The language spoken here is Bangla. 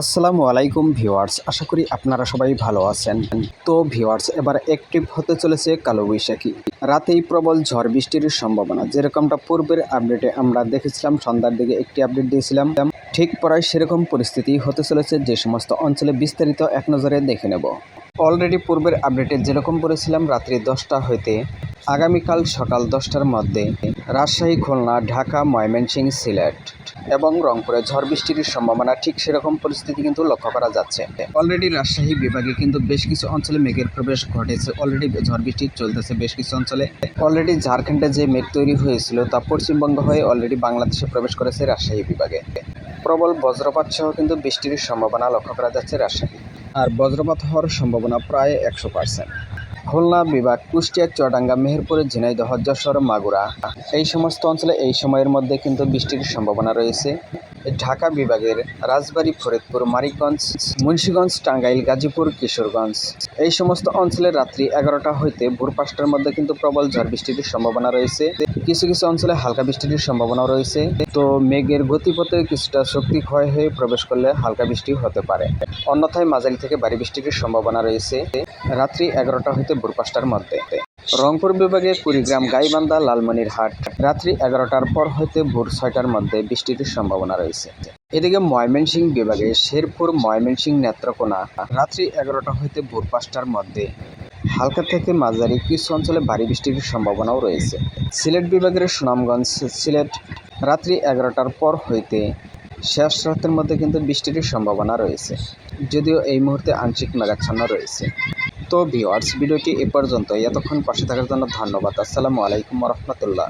আসসালামু আলাইকুম ভিওয়ার্স আশা করি আপনারা সবাই ভালো আছেন। তো ভিওয়ার্স এবার অ্যাক্টিভ হতে চলেছে কালো বৈশাখী। রাতেই প্রবল ঝড় বৃষ্টির সম্ভাবনা। যেরকমটা পূর্বের আপডেটে আমরা দেখেছিলাম, সন্ধ্যার দিকে একটি আপডেট দিয়েছিলাম। ঠিক প্রায় সেরকম পরিস্থিতি হতে চলেছে যে সমস্ত অঞ্চলে বিস্তারিত এক নজরে দেখে নেব। অলরেডি পূর্বের আপডেটে যেরকম বলেছিলাম, রাত্রি দশটা হইতে আগামীকাল সকাল দশটার মধ্যে রাজশাহী, খুলনা, ঢাকা, ময়মনসিংহ, সিলেট এবং রংপুরে ঝড় বৃষ্টির সম্ভাবনা ঠিক সেরকম পরিস্থিতি কিন্তু লক্ষ্য করা যাচ্ছে। অলরেডি রাজশাহী বিভাগে কিন্তু বেশ কিছু অঞ্চলে মেঘের প্রবেশ ঘটেছে। অলরেডি ঝড় বৃষ্টি চলতেছে বেশ কিছু অঞ্চলে। অলরেডি ঝাড়খণ্ডে যে মেঘ তৈরি হয়েছিল তা পশ্চিমবঙ্গ হয়ে অলরেডি বাংলাদেশে প্রবেশ করেছে রাজশাহী বিভাগে। প্রবল বজ্রপাত সহ কিন্তু বৃষ্টির সম্ভাবনা লক্ষ্য করা যাচ্ছে রাজশাহী। আর বজ্রপাত হওয়ার সম্ভাবনা প্রায় একশো পার্সেন্ট। খুলনা বিভাগ, কুষ্টিয়া চটাঙ্গা মেহেরপুর, ঝিনাইদহ, যশোর, মাগুরা। এই সমস্ত অঞ্চলে এই সময়ের মধ্যে কিন্তু বৃষ্টির সম্ভাবনা রয়েছে। ঢাকা বিভাগের রাজবাড়ী, ফরিদপুর, মানিকগঞ্জ, মুন্সীগঞ্জ, টাঙ্গাইল, গাজীপুর, কিশোরগঞ্জ। এই সমস্ত অঞ্চলে রাত্রি এগারোটা হইতে ভোর পাঁচটার মধ্যে কিন্তু প্রবল ঝড় বৃষ্টির সম্ভাবনা রয়েছে। কিছু কিছু অঞ্চলে হালকা বৃষ্টির সম্ভাবনা রয়েছে। তো মেঘের গতিপথে কিছুটা শক্তি ক্ষয় হয়ে প্রবেশ করলে হালকা বৃষ্টি হতে পারে। অন্যথায় মাঝারি থেকে ভারী বৃষ্টির সম্ভাবনা রয়েছে। রাত্রি এগারোটা হইতে ভোর পাঁচটার মধ্যে। রংপুর বিভাগে কুড়িগ্রাম গাইবান্ধা লালমনিরহাট রাত্রি এগারোটার পর হইতে ভোর ছয়টার মধ্যে বৃষ্টির সম্ভাবনা রয়েছে। এদিকে ময়মনসিংহ বিভাগে শেরপুর ময়মনসিংহ নেত্রকোনা রাত্রি এগারোটা হইতে ভোর পাঁচটার মধ্যে। হালকা থেকে মাঝারি কিছু অঞ্চলে ভারী বৃষ্টির সম্ভাবনাও রয়েছে। সিলেট বিভাগের সুনামগঞ্জ সিলেট রাত্রি এগারোটার পর হইতে শেষ রাতের মধ্যে কিন্তু বৃষ্টির সম্ভাবনা রয়েছে। যদিও এই মুহূর্তে আংশিক মেঘাচ্ছন্ন রয়েছে। তো ভিওয়ার্স ভিডিওটি এ পর্যন্ত এতক্ষণ পাশে থাকার জন্য ধন্যবাদ। আসসালামু আলাইকুম রহমতুল্লাহ।